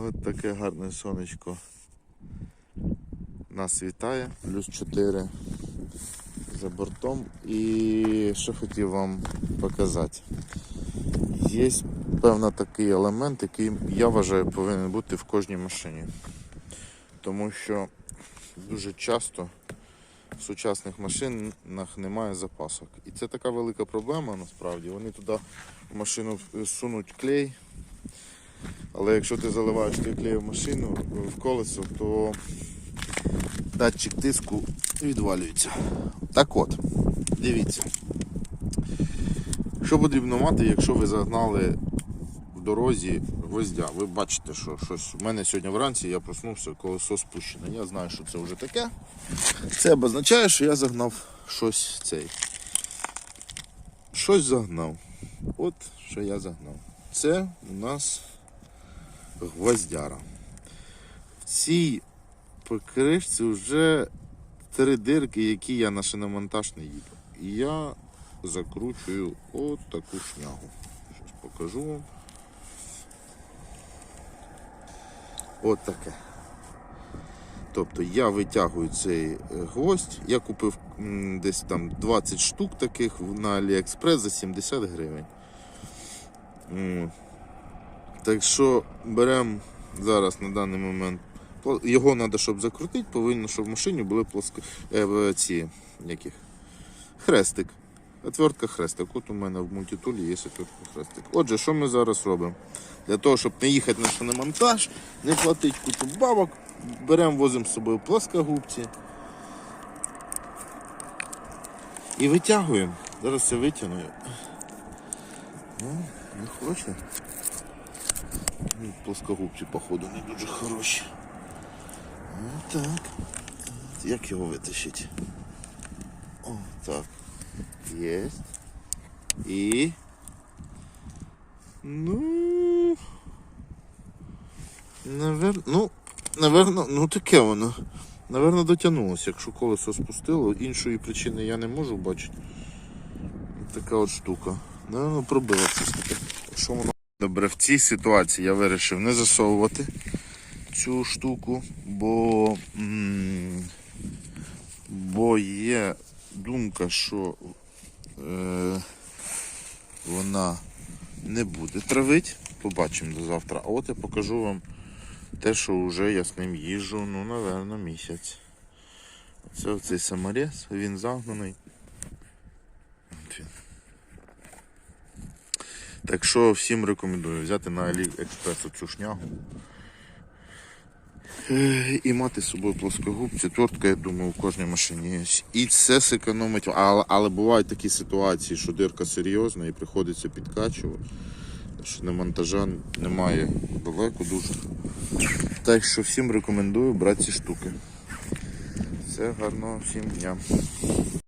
От таке гарне сонечко нас вітає, плюс 4 за бортом. І що хотів вам показати. Є певний такий елемент, який я вважаю повинен бути в кожній машині. Тому що дуже часто в сучасних машинах немає запасок. І це така велика проблема насправді. Вони туди в машину сунуть клей. Але якщо ти заливаєш той клей машину в колесо, то датчик тиску відвалюється. Так от, дивіться. Що потрібно мати, якщо ви загнали в дорозі гвоздя? Ви бачите, що щось у мене сьогодні вранці я проснувся, колесо спущене. Я знаю, що це вже таке. Це обозначає, що я загнав щось цей. Щось загнав. От що я загнав. Це у нас гвоздяра. В цій покришці вже три дирки, які я на шиномонтаж не їду. І я закручую от таку шнягу. Щось покажу вам. От таке. Тобто я витягую цей е, гвоздь. Я купив десь там 20 штук таких на Аліекспрес за 70 гривень. Так що беремо зараз на даний момент. Його треба, щоб закрутити, повинно, щоб в машині були плоско... е, ці яких? хрестик. Отвертка хрестик. От у мене в мультитулі є отвертка хрестик. Отже, що ми зараз робимо? Для того, щоб не їхати на шиномонтаж, не платити купу бабок, беремо, возимо з собою плоскогубці і витягуємо. Зараз це витягну. Ну, не хоче. Плоскогубці, походу, не дуже хороші. Ну, так. Як його витащити? О, так. Єсть. І. Ну. Навер... Ну, наверно, ну таке воно. Наверно, дотягнулося. Якщо колесо спустило, іншої причини я не можу бачити. Така от штука. Наверно, все ж таки. Якщо воно. Добре, в цій ситуації я вирішив не засовувати цю штуку, бо, бо є думка, що е, вона не буде травити. Побачимо до завтра. А от я покажу вам те, що вже я з ним їжджу, ну, напевно, місяць. Це оцей саморез, він загнаний. От він. Так що всім рекомендую взяти на AliExpress цю шнягу. Е, І мати з собою плоскогубці, тортка, я думаю, у кожній машині є. І це зекономить. Але, але бувають такі ситуації, що дирка серйозна і приходиться підкачувати. Що на монтажа немає далеко дуже. Так що всім рекомендую брати ці штуки. Все гарного всім дня.